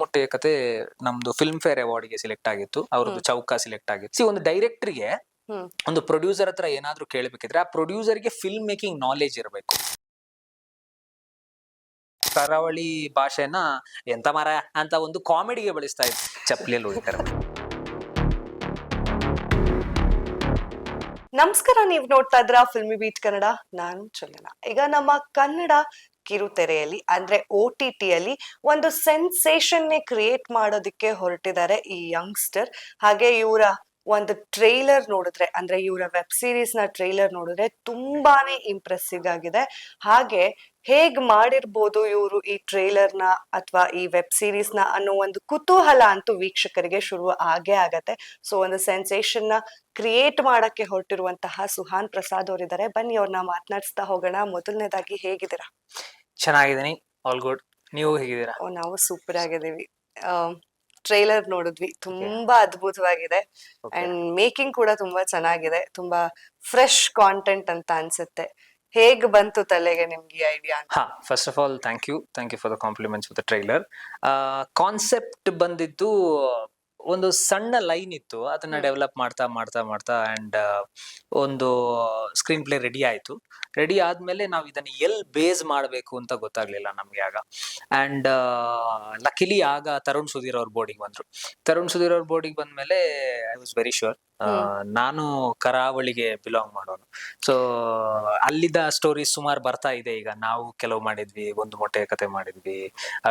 ಮೊಟ್ಟೆಯ ಕತೆ ನಮ್ದು ಫಿಲ್ಮ್ ಫೇರ್ ಅವಾರ್ಡ್ಗೆ ಸೆಲೆಕ್ಟ್ ಆಗಿತ್ತು. ಅವ್ರದ್ದು ಚೌಕ ಸೆಲೆಕ್ಟ್ ಆಗಿತ್ತು. ಸಿ ಒಂದು ಡೈರೆಕ್ಟರ್ಗೆ ಒಂದು ಪ್ರೊಡ್ಯೂಸರ್ ಹತ್ರ ಏನಾದ್ರೂ ಕೇಳಬೇಕಿದ್ರೆ ಆ ಪ್ರೊಡ್ಯೂಸರ್ಗೆ ಫಿಲ್ಮ್ ಮೇಕಿಂಗ್ ನಾಲೆಜ್ ಇರಬೇಕು. ಕರಾವಳಿ ಭಾಷೆನ ಎಂತ ಮರ ಅಂತ ಒಂದು ಕಾಮಿಡಿಗೆ ಬಳಸ್ತಾ ಇದ್ರು ಚಪ್ಲಿಯಲ್ಲಿ ಹೊಡಿತಾರೆ ನಮಸ್ಕಾರ ನೀವು ನೋಡ್ತಾ ಇದ್ರ ಫಿಲ್ಮಿ ಬೀಟ್ ಕನ್ನಡ ನಾನು ಚಂದನ. ಈಗ ನಮ್ಮ ಕನ್ನಡ ಕಿರುತೆರೆಯಲ್ಲಿ, ಅಂದ್ರೆ ಒ ಟಿ ಅಲ್ಲಿ ಒಂದು ಸೆನ್ಸೇಷನ್ ಕ್ರಿಯೇಟ್ ಮಾಡೋದಕ್ಕೆ ಹೊರಟಿದ್ದಾರೆ ಈ ಯಂಗ್ಸ್ಟರ್. ಹಾಗೆ ಇವರ ಒಂದು ಟ್ರೈಲರ್ ನೋಡಿದ್ರೆ, ಅಂದ್ರೆ ಇವರ ವೆಬ್ ಸೀರೀಸ್ನ ಟ್ರೈಲರ್ ನೋಡಿದ್ರೆ ತುಂಬಾನೇ ಇಂಪ್ರೆಸಿವ್ ಆಗಿದೆ. ಹಾಗೆ ಹೇಗ್ ಮಾಡಿರ್ಬೋದು ಇವರು ಈ ಟ್ರೇಲರ್ನ ನ ಅಥವಾ ಈ ವೆಬ್ ಸೀರೀಸ್ನ ಅನ್ನೋ ಒಂದು ಕುತೂಹಲ ಅಂತೂ ವೀಕ್ಷಕರಿಗೆ ಶುರು ಆಗೇ ಆಗತ್ತೆ. ಸೊ ಒಂದು ಸೆನ್ಸೇಷನ್ನ ಕ್ರಿಯೇಟ್ ಮಾಡಕ್ಕೆ ಹೊರಟಿರುವಂತಹ ಸುಹಾನ್ ಪ್ರಸಾದ್ ಅವರಿದ್ದಾರೆ. ಬನ್ನಿ ಅವ್ರನ್ನ ಮಾತನಾಡಿಸ್ತಾ ಹೋಗೋಣ. ಮೊದಲನೇದಾಗಿ ಹೇಗಿದ್ದೀರಾ? ಚೆನ್ನಾಗಿದ್ದೀನಿ. All good. ನೀವು ಹೇಗಿದ್ದೀರಾ? ಓ ನಾವು ಸೂಪರ್ ಆಗಿದ್ದೀವಿ. ಟ್ರೈಲರ್ ನೋಡಿದ್ವಿ. ತುಂಬಾ ಅದ್ಭುತವಾಗಿದೆ. ಅಂಡ್ ಮೇಕಿಂಗ್ ಕೂಡ ತುಂಬಾ ಚೆನ್ನಾಗಿದೆ. ತುಂಬಾ ಫ್ರೆಶ್ ಕಾಂಟೆಂಟ್ ಅಂತ ಅನ್ಸುತ್ತೆ. ಹೇಗ್ ಬಂತು ತಲೆಗೆ ನಿಮ್ಗೆ ಈ ಐಡಿಯಾ ಹಾ first of all thank you thank you for the compliments with the trailer concept ಬಂದಿದ್ದು ಒಂದು ಸಣ್ಣ ಲೈನ್ ಇತ್ತು. ಅದನ್ನ. ಡೆವಲಪ್ ಮಾಡ್ತಾ ಮಾಡ್ತಾ ಮಾಡ್ತಾ ಅಂಡ್ ಒಂದು ಸ್ಕ್ರೀನ್ ಪ್ಲೇ ರೆಡಿ ಆಯ್ತು. ರೆಡಿ ಆದ್ಮೇಲೆ ನಾವು ಇದನ್ನ ಎಲ್ ಬೇಸ್ ಮಾಡಬೇಕು ಅಂತ ಗೊತ್ತಾಗ್ಲಿಲ್ಲ ನಮ್ಗೆ ಆಗ. ಅಂಡ್ ಲಕಿಲಿ ಆಗ ತರುಣ್ ಸುಧೀರ್ ಅವ್ರ ಬೋರ್ಡಿಗೆ ಬಂದ್ರು. ತರುಣ್ ಸುಧೀರ್ ಅವ್ರ ಬೋರ್ಡಿಗೆ ಬಂದ್ಮೇಲೆ ಐ ವಾಸ್ ವೆರಿ ಶೂರ್ ನಾನು ಕರಾವಳಿಗೆ ಬಿಲಾಂಗ್ ಮಾಡೋನು. ಸೊ ಅಲ್ಲಿದ್ದ ಸ್ಟೋರಿ ಸುಮಾರು ಬರ್ತಾ ಇದೆ ಈಗ. ನಾವು ಕೆಲವು ಮಾಡಿದ್ವಿ ಒಂದು ಮೊಟ್ಟೆ ಕತೆ ಮಾಡಿದ್ವಿ.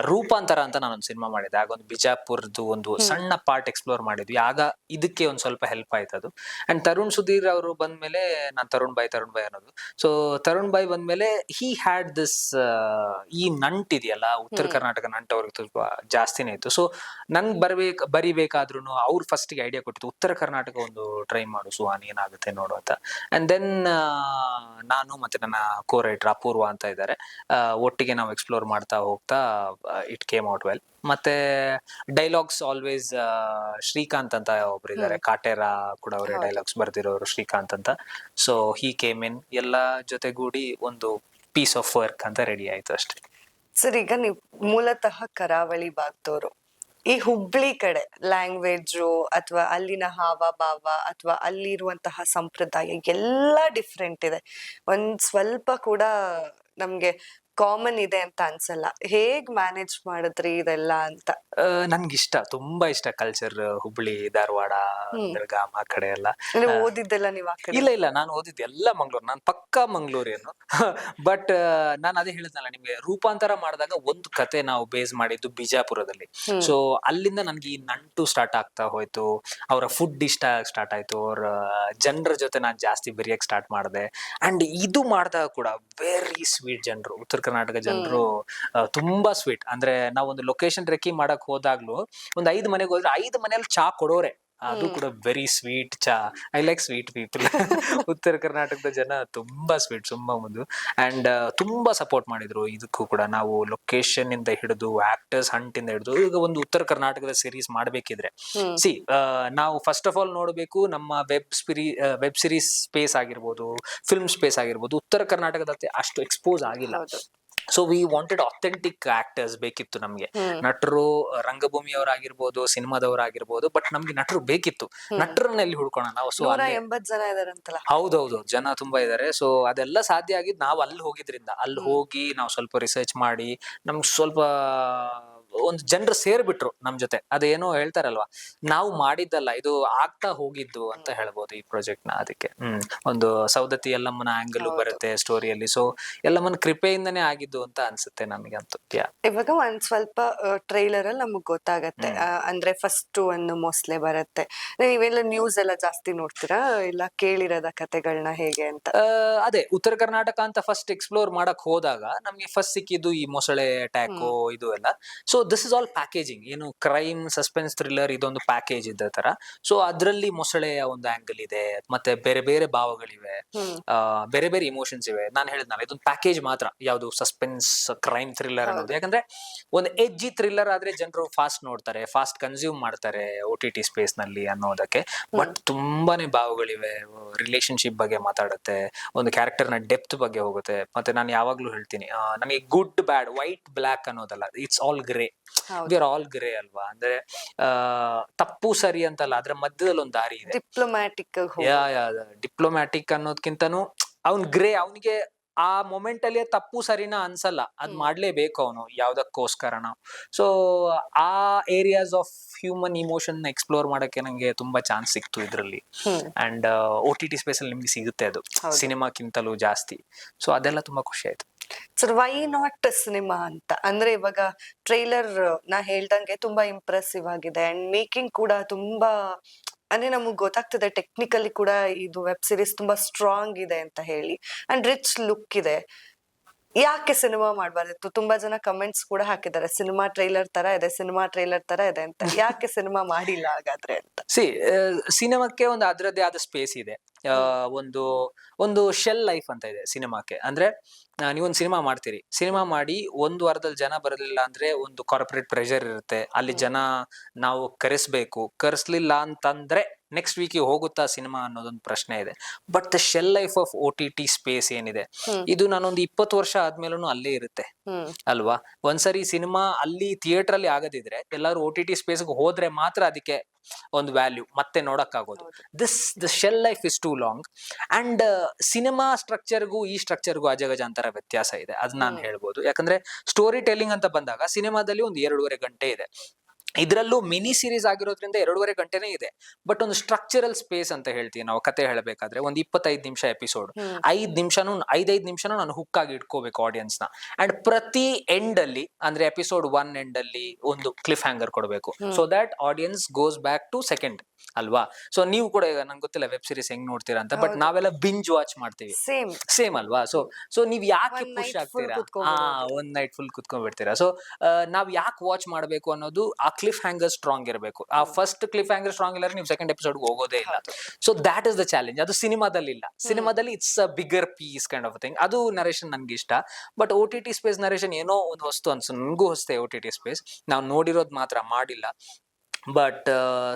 ರೂಪಾಂತರ ಅಂತ ನಾನೊಂದು ಸಿನಿಮಾ ಮಾಡಿದ್ದೆ. ಆಗ ಒಂದು ಬಿಜಾಪುರದ್ದು ಒಂದು ಸಣ್ಣ ಪಾರ್ಟ್ ಎಕ್ಸ್ಪ್ಲೋರ್ ಮಾಡಿದ್ವಿ. ಆಗ ಇದಕ್ಕೆ ಒಂದ್ ಸ್ವಲ್ಪ ಹೆಲ್ಪ್ ಆಯ್ತು ಅದು. ಅಂಡ್ ತರುಣ್ ಸುಧೀರ್ ಅವರು ಬಂದ್ಮೇಲೆ ನಾನು ತರುಣ್ ಬಾಯ್ ತರುಣ್ ಬಾಯ್ ಅನ್ನೋದು. ಸೊ ತರುಣ್ ಬಾಯ್ ಬಂದ್ಮೇಲೆ ಹಿ ಹ್ಯಾಡ್ ದಿಸ್ ಈ ನಂಟ್ ಇದೆಯಲ್ಲ ಉತ್ತರ ಕರ್ನಾಟಕ ನಂಟ್ ಅವ್ರಿಗೆ ಸ್ವಲ್ಪ ಜಾಸ್ತಿನೇ ಇತ್ತು. ಸೊ ನನ್ಗೆ ಬರ್ಬೇಕು ಬರಿಬೇಕಾದ್ರೂ ಅವ್ರು ಫಸ್ಟ್ಗೆ ಐಡಿಯಾ ಕೊಟ್ಟಿದ್ದು ಉತ್ತರ ಕರ್ನಾಟಕ ಒಂದು ಟ್ರೈ ಮಾಡು ಸುಹಾನ್ ಏನಾಗುತ್ತೆ ನೋಡು ಅಂತ. ಅಂಡ್ ದೆನ್ ನಾನು ಮತ್ತೆ ನನ್ನ ಕೋ ರೈಟರ್ ಅಪೂರ್ವ ಅಂತ ಇದ್ದಾರೆ. ಒಟ್ಟಿಗೆ ನಾವು ಎಕ್ಸ್ಪ್ಲೋರ್ ಮಾಡ್ತಾ ಹೋಗ್ತಾ ಇಟ್ ಕೇಮ್ ಔಟ್ ವೆಲ್ ಮತ್ತೆ ಡೈಲಾಗ್ಸ್ ಆಲ್ವೇಸ್ ಶ್ರೀಕಾಂತ್ ಅಂತ ಒಬ್ರು ಇದ್ದಾರೆ. ಕಾಟೇರ ಕೂಡ ಅವರೇ ಡೈಲಾಗ್ಸ್ ಬರ್ದಿರೋರು ಶ್ರೀಕಾಂತ್ ಅಂತ. ಸೊ ಹೀ ಕೇಮ್ ಇನ್ ಎಲ್ಲ ಜೊತೆಗೂಡಿ ಒಂದು ಪೀಸ್ ಆಫ್ ವರ್ಕ್ ಅಂತ ರೆಡಿ ಆಯ್ತು ಅಷ್ಟೇ. ಸರ್ ಈಗ ನೀವು ಮೂಲತಃ ಕರಾವಳಿ ಭಾಗದವರು. ಈ ಹುಬ್ಳಿ ಕಡೆ ಲ್ಯಾಂಗ್ವೇಜು ಅಥವಾ ಅಲ್ಲಿನ ಹಾವ ಭಾವ ಅಥವಾ ಅಲ್ಲಿರುವಂತಹ ಸಂಪ್ರದಾಯ ಎಲ್ಲ ಡಿಫ್ರೆಂಟ್ ಇದೆ. ಒಂದ್ ಸ್ವಲ್ಪ ಕೂಡ ನಮ್ಗೆ ಕಾಮನ್ ಇದೆ ಅಂತ ಅನ್ಸಲ್ಲ. ಹೇಗ್ ಮ್ಯಾನೇಜ್ ಮಾಡಿದ್ರಿ ಇದೆಲ್ಲ ಅಂತ? ನನ್ಗೆ ಇಷ್ಟ ತುಂಬಾ ಇಷ್ಟ ಕಲ್ಚರ್ ಹುಬ್ಳಿ ಧಾರವಾಡ. ಬೆಳಗಾಂ ಆ ಕಡೆ ಎಲ್ಲ. ಓದಿದ್ದೆಲ್ಲ ನೀವ್ ಆ ಕಡೆ? ಇಲ್ಲ ಇಲ್ಲ. ನಾನು ಓದಿದ್ದೆ ಎಲ್ಲ ಮಂಗ್ಳೂರ್. ನಾನು ಪಕ್ಕಾ ಮಂಗ್ಳೂರೇನು. ಬಟ್ ನಾನು ಅದೇ ಹೇಳಿದ್ನಲ್ಲ ನಿಮ್ಗೆ ರೂಪಾಂತರ ಮಾಡಿದಾಗ ಒಂದು ಕತೆ ನಾವು ಬೇಸ್ ಮಾಡಿದ್ದು ಬಿಜಾಪುರದಲ್ಲಿ. ಸೊ ಅಲ್ಲಿಂದ ನನ್ಗೆ ಈ ನಂಟು ಸ್ಟಾರ್ಟ್ ಆಗ್ತಾ ಹೋಯ್ತು. ಅವರ ಫುಡ್ ಇಷ್ಟ ಸ್ಟಾರ್ಟ್ ಆಯ್ತು. ಅವರ ಜನರ ಜೊತೆ ನಾನು ಜಾಸ್ತಿ ಬೆರಿಯಕ್ ಸ್ಟಾರ್ಟ್ ಮಾಡಿದೆ. ಅಂಡ್ ಇದು ಮಾಡಿದಾಗ ಕೂಡ ವೆರಿ ಸ್ವೀಟ್ ಜನರು. ಉತ್ತರ ಕರ್ನಾಟಕ ಜನರು ತುಂಬಾ ಸ್ವೀಟ್ ಅಂದ್ರೆ ನಾವು ಒಂದು ಲೊಕೇಶನ್ ರೆಕ್ಕಿ ಮಾಡಕ್ ಹೋದಾಗ್ಲೂ ಒಂದ್ ಐದು ಮನೆಗೆ ಹೋದ್ರೆ ಐದು ಮನೇಲಿ ಚಾ ಕೊಡೋರೆ. ಅದು ಕೂಡ ವೆರಿ ಸ್ವೀಟ್ ಚಾ. ಐ ಲೈಕ್ ಸ್ವೀಟ್ ಪೀಪಲ್ ಉತ್ತರ ಕರ್ನಾಟಕದ ಜನ ತುಂಬಾ ಸ್ವೀಟ್ ತುಂಬಾ ಒಂದು. ಅಂಡ್ ತುಂಬಾ ಸಪೋರ್ಟ್ ಮಾಡಿದ್ರು. ಇದಕ್ಕೂ ಕೂಡ ನಾವು ಲೊಕೇಶನ್ ಇಂದ ಹಿಡಿದು ಆಕ್ಟರ್ಸ್ ಹಂಟ್ ಇಂದ ಹಿಡಿದು ಈಗ ಒಂದು ಉತ್ತರ ಕರ್ನಾಟಕದ ಸೀರೀಸ್ ಮಾಡ್ಬೇಕಿದ್ರೆ. ಸಿ ನಾವು ಫಸ್ಟ್ ಆಫ್ ಆಲ್ ನೋಡಬೇಕು ನಮ್ಮ ವೆಬ್ ಸ್ಪಿರಿ ವೆಬ್ ಸಿರೀಸ್ ಸ್ಪೇಸ್ ಆಗಿರ್ಬೋದು ಫಿಲ್ಮ್ ಸ್ಪೇಸ್ ಆಗಿರ್ಬೋದು ಉತ್ತರ ಕರ್ನಾಟಕದ ಅಷ್ಟು ಎಕ್ಸ್ಪೋಸ್ ಆಗಿಲ್ಲ. So we wanted authentic actors ಬೇಕಿತ್ತು ನಮಗೆ. ನಟರು ರಂಗಭೂಮಿಯವರಾಗಿರ್ಬೋದು ಸಿನಿಮಾದವರಾಗಿರ್ಬೋದು ಬಟ್ ನಮ್ಗೆ ನಟರು ಬೇಕಿತ್ತು. ನಟರನ್ನೆಲ್ಲಿ ನಟರನ್ನ ಎಲ್ಲಿ ಹುಡ್ಕೋಣ ನಾವು ಸೊ ಎಂಬತ್ ಜನ ಇದಾರಂತಲ್ಲ. ಹೌದೌದು. ಜನ ತುಂಬಾ ಇದಾರೆ. ಸೊ ಅದೆಲ್ಲ ಸಾಧ್ಯ ಆಗಿದ್ ನಾವು ಅಲ್ಲಿ ಹೋಗಿದ್ರಿಂದ. ಅಲ್ಲಿ ಹೋಗಿ ನಾವು ಸ್ವಲ್ಪ ರಿಸರ್ಚ್ ಮಾಡಿ ನಮ್ಗೆ ಸ್ವಲ್ಪ ಒಂದು ಜನರು ಸೇರ್ಬಿಟ್ರು ನಮ್ ಜೊತೆ. ಅದೇನೋ ಹೇಳ್ತಾರಲ್ವಾ? ನಾವು ಮಾಡಿದ್ದಲ್ಲ ಇದು ಆಗ್ತಾ ಹೋಗಿದ್ದು ಅಂತ ಹೇಳ್ಬೋದು ಈ ಪ್ರಾಜೆಕ್ಟ್ನ ಅದಕ್ಕೆ. ಹ್ಮ್ ಒಂದು ಸೌದತ್ತಿ ಎಲ್ಲಮ್ಮನ ಆಂಗಲ್ ಬರುತ್ತೆ ಸ್ಟೋರಿಯಲ್ಲಿ ಸೊ ಎಲ್ಲಮ್ಮನ ಕೃಪೆಯಿಂದನೇ ಆಗಿದ್ದು ಅಂತ ಅನ್ಸುತ್ತೆ ನನ್ಗಂತೂ ಯಾ ಇವಾಗ ಒಂದ್ ಸ್ವಲ್ಪ ಟ್ರೈಲರ್ ಅಲ್ಲಿ ನಮಗ್ ಗೊತ್ತಾಗತ್ತೆ. ಆ, ಅಂದ್ರೆ ಫಸ್ಟ್ ಒಂದು ಮೊಸಳೆ ಬರುತ್ತೆ. ನೀವೆಲ್ಲ ನ್ಯೂಸ್ ಎಲ್ಲ ಜಾಸ್ತಿ ನೋಡ್ತೀರಾ? ಇಲ್ಲ ಕೇಳಿರದ ಕತೆಗಳನ್ನ ಹೇಗೆ ಅಂತ? ಆ, ಅದೇ ಉತ್ತರ ಕರ್ನಾಟಕ ಅಂತ ಫಸ್ಟ್ ಎಕ್ಸ್ಪ್ಲೋರ್ ಮಾಡಕ್ ಹೋದಾಗ ನಮ್ಗೆ ಫಸ್ಟ್ ಸಿಕ್ಕಿದ್ದು ಈ ಮೊಸಳೆ ಅಟ್ಯಾಕ್ ಇದು ಎಲ್ಲ. So this is all packaging ಏನು ಕ್ರೈಮ್ ಸಸ್ಪೆನ್ಸ್ ಥ್ರಿಲ್ಲರ್ ಇದೊಂದು ಪ್ಯಾಕೇಜ್ ಇದ್ದ ತರ. ಸೊ ಅದರಲ್ಲಿ ಮೊಸಳೆಯ ಒಂದು ಆಂಗಲ್ ಇದೆ ಮತ್ತೆ ಬೇರೆ ಬೇರೆ ಭಾವಗಳಿವೆ ಬೇರೆ ಬೇರೆ ಇಮೋಷನ್ಸ್ ಇವೆ. ನಾನು ಹೇಳಿದ್ನಲ್ಲ ಇದೊಂದು ಪ್ಯಾಕೇಜ್ ಮಾತ್ರ ಯಾವುದು ಸಸ್ಪೆನ್ಸ್ ಕ್ರೈಮ್ ಥ್ರಿಲ್ಲರ್ ಅನ್ನೋದು. ಯಾಕಂದ್ರೆ ಒಂದು ಎಜ್ಜಿ ಥ್ರಿಲ್ಲರ್ ಆದ್ರೆ ಜನರು ಫಾಸ್ಟ್ ನೋಡ್ತಾರೆ ಫಾಸ್ಟ್ ಕನ್ಸ್ಯೂಮ್ ಮಾಡ್ತಾರೆ ಓ ಟಿ ಟಿ ಸ್ಪೇಸ್ನಲ್ಲಿ ಅನ್ನೋದಕ್ಕೆ. ಬಟ್ ತುಂಬಾನೇ ಭಾವಗಳಿವೆ ರಿಲೇಶನ್ಶಿಪ್ ಬಗ್ಗೆ ಮಾತಾಡುತ್ತೆ ಒಂದು ಕ್ಯಾರೆಕ್ಟರ್ನ ಡೆಪ್ತ್ ಬಗ್ಗೆ ಹೋಗುತ್ತೆ. ಮತ್ತೆ ನಾನು ಯಾವಾಗ್ಲೂ ಹೇಳ್ತೀನಿ ನಮಗೆ good bad white black ಅನ್ನೋದಲ್ಲ it's all grey we are all grey ಅಲ್ವಾ? ಅಂದ್ರೆ ತಪ್ಪು ಸರಿ ಅಂತಲ್ಲ ಅದ್ರ ಮಧ್ಯದಲ್ಲಿ ಒಂದು ದಾರಿ ಇದೆ. ಡಿಪ್ಲೊಮ್ಯಾಟಿಕ್ ಯಾ ಯಾ ಡಿಪ್ಲೊಮ್ಯಾಟಿಕ್ ಅನ್ನೋದ್ಕಿಂತನೂ ಅವ್ನ್ ಗ್ರೇ ಅವನಿಗೆ ಆ ಮೊಮೆಂಟ್ ಅಲ್ಲಿ ತಪ್ಪು ಸರಿನ ಅನ್ಸಲ್ಲ. ಅದ್. ಮಾಡ್ಲೇಬೇಕು ಅವನು ಯಾವ್ದಕ್ಕೋಸ್ಕರನ. ಸೊ ಆ areas of human emotion explore ಮಾಡಕ್ಕೆ ನಂಗೆ ತುಂಬಾ ಚಾನ್ಸ್ ಸಿಕ್ತು ಇದ್ರಲ್ಲಿ. And O T T space ಅಲ್ಲಿ ನಿಮ್ಗೆ ಸಿಗುತ್ತೆ ಅದು. ಸಿನಿಮಾಕ್ಕಿಂತಲೂ ಜಾಸ್ತಿ. ಸೊ ಅದೆಲ್ಲ ತುಂಬಾ ಖುಷಿ ಆಯ್ತು. ಸರ್ ವೈ ನಾಟ್ ಸಿನಿಮಾ ಅಂತ? ಅಂದ್ರೆ ಇವಾಗ ಟ್ರೈಲರ್ ನಾ ಹೇಳ್ದಂಗೆ ತುಂಬಾ ಇಂಪ್ರೆಸಿವ್ ಆಗಿದೆ ಅಂಡ್ ಮೇಕಿಂಗ್ ಕೂಡ ತುಂಬಾ ಅಂದ್ರೆ ನಮಗ್ ಗೊತ್ತಾಗ್ತದೆ ಟೆಕ್ನಿಕಲಿ ಕೂಡ ಇದು ವೆಬ್ ಸಿರೀಸ್ ತುಂಬಾ ಸ್ಟ್ರಾಂಗ್ ಇದೆ ಅಂತ ಹೇಳಿ ಅಂಡ್ ರಿಚ್ ಲುಕ್ ಇದೆ. ಯಾಕೆ ಸಿನಿಮಾ ಮಾಡಬಾರ್ದಿತ್ತು? ತುಂಬಾ ಜನ ಕಮೆಂಟ್ಸ್ ಕೂಡ ಹಾಕಿದ್ದಾರೆ ಸಿನಿಮಾ ಟ್ರೈಲರ್ ತರ ಇದೆ ಸಿನಿಮಾ ಟ್ರೈಲರ್ ತರ ಇದೆ ಅಂತ. ಯಾಕೆ ಸಿನಿಮಾ ಮಾಡಿಲ್ಲ ಹಾಗಾದ್ರೆ ಅಂತ? ಸಿ ಸಿನಿಮಾಕ್ಕೆ ಒಂದು ಅದರದ್ದೇ ಆದ ಸ್ಪೇಸ್ ಇದೆ. ಒಂದು ಒಂದು ಶೆಲ್ ಲೈಫ್ ಅಂತ ಇದೆ ಸಿನಿಮಾಕ್ಕೆ ಅಂದ್ರೆ ನೀವೊಂದು ಸಿನಿಮಾ ಮಾಡ್ತೀರಿ ಸಿನಿಮಾ ಮಾಡಿ ಒಂದು ವಾರದಲ್ಲಿ ಜನ ಬರಲಿಲ್ಲ ಅಂದ್ರೆ ಒಂದು ಕಾರ್ಪೊರೇಟ್ ಪ್ರೆಷರ್ ಇರುತ್ತೆ. ಅಲ್ಲಿ ಜನ ನಾವು ಕರೆಸ್ಬೇಕು. ಕರೆಸ್ಲಿಲ್ಲ ಅಂತಂದ್ರೆ ನೆಕ್ಸ್ಟ್ ವೀಕಿಗೆ ಹೋಗುತ್ತಾ ಸಿನಿಮಾ ಅನ್ನೋದೊಂದು ಪ್ರಶ್ನೆ ಇದೆ. But the shelf life of O T T space ಏನಿದೆ. ಇದು ನಾನೊಂದು ಇಪ್ಪತ್ತು ವರ್ಷ ಆದ್ಮೇಲೂ ಅಲ್ಲೇ ಇರುತ್ತೆ. ಅಲ್ವಾ? ಒಂದ್ಸರಿ ಸಿನಿಮಾ ಅಲ್ಲಿ ಥಿಯೇಟರ್ ಅಲ್ಲಿ ಆಗದಿದ್ರೆ ಎಲ್ಲರೂ ಓ ಟಿ ಟಿ ಸ್ಪೇಸ್ಗೆ ಹೋದ್ರೆ ಮಾತ್ರ ಅದಕ್ಕೆ ಒಂದು ವ್ಯಾಲ್ಯೂ ಮತ್ತೆ ನೋಡಕ್ಕಾಗೋದು. This the shelf life is too long and cinema ಸ್ಟ್ರಕ್ಚರ್ಗೂ ಈ ಸ್ಟ್ರಕ್ಚರ್ಗೂ ಅಜಗಜಾಂತರ ವ್ಯತ್ಯಾಸ ಇದೆ. ಅದ್ ನಾನು. ಹೇಳ್ಬೋದು. ಯಾಕಂದ್ರೆ ಸ್ಟೋರಿ ಟೆಲ್ಲಿಂಗ್ ಅಂತ ಬಂದಾಗ ಸಿನಿಮಾದಲ್ಲಿ ಒಂದು ಎರಡೂವರೆ ಗಂಟೆ ಇದೆ. ಇದರಲ್ಲೂ ಮಿನಿ ಸೀರೀಸ್ ಆಗಿರೋದ್ರಿಂದ ಎರಡೂವರೆ ಗಂಟೆನೇ ಇದೆ. ಬಟ್ ಒಂದು ಸ್ಟ್ರಕ್ಚರಲ್ ಸ್ಪೇಸ್ ಅಂತ ಹೇಳ್ತೀವಿ ನಾವು ಕತೆ ಹೇಳಬೇಕಾದ್ರೆ. ಒಂದು ಇಪ್ಪತ್ತೈದು ನಿಮಿಷ ಎಪಿಸೋಡ್ ಐದು ನಿಮಿಷನೂ ಐದೈದು ನಿಮಿಷನೂ ನಾನು ಹುಕ್ ಆಗಿ ಇಟ್ಕೋಬೇಕು ಆಡಿಯನ್ಸ್ನ. ಅಂಡ್ ಪ್ರತಿ ಎಂಡ್ ಅಲ್ಲಿ ಅಂದ್ರೆ ಎಪಿಸೋಡ್ ಒನ್ ಎಂಡ್ ಅಲ್ಲಿ ಒಂದು ಕ್ಲಿಫ್ ಹ್ಯಾಂಗರ್ ಕೊಡಬೇಕು. So that audience goes back to second ಅಲ್ವಾ? ಸೊ ನೀವು ಕೂಡ ಈಗ ನಂಗೆ ಗೊತ್ತಿಲ್ಲ ವೆಬ್ ಸೀರೀಸ್ ಹೆಂಗ್ ನೋಡ್ತೀರಾ ಅಂತ ಬಟ್. ನಾವೆಲ್ಲ ಬಿಂಜ್ ವಾಚ್ ಮಾಡ್ತೀವಿ. ಸೇಮ್ ಸೇಮ್ ಅಲ್ವಾ? ಸೊ ಸೊ ನೀವ್ ಯಾಕೆ ಖುಷಿ ಆಗ್ತೀರಾ? ಹಾ ಒಂದ್ ನೈಟ್ ಫುಲ್ ಕುತ್ಕೊಂಡ್ಬಿಡ್ತೀರಾ ಸೊ ನಾವ್ ಯಾಕೆ ವಾಚ್ ಮಾಡ್ಬೇಕು ಅನ್ನೋದು ಆ ಕ್ಲಿಫ್ ಹ್ಯಾಂಗರ್ ಸ್ಟ್ರಾಂಗ್ ಇರಬೇಕು. ಆ ಫಸ್ಟ್ ಕ್ಲಿಫ್ ಹ್ಯಾಂಗರ್ ಸ್ಟ್ರಾಂಗ್ ಇಲ್ಲ ನೀವು ಸೆಕೆಂಡ್ ಎಪಿಸೋಡ್ ಹೋಗೋದೇ ಇಲ್ಲ. So that is the challenge ಅದು ಸಿನಿಮಾದಲ್ಲಿ ಇಲ್ಲ ಸಿನಿಮಾದಲ್ಲಿ it's a bigger piece kind of thing ಅದು ನರೇಶನ್ ನನ್ಗೆ ಇಷ್ಟ. But O T T space narration ಏನೋ ಒಂದು ವಸ್ತು ಅನ್ಸು ನನಗೂ ಹೊಸ್ತೆ ಓ ಟಿ ಟಿ ಸ್ಪೇಸ್ ನಾವು ನೋಡಿರೋದು ಮಾತ್ರ ಮಾಡಿಲ್ಲ. But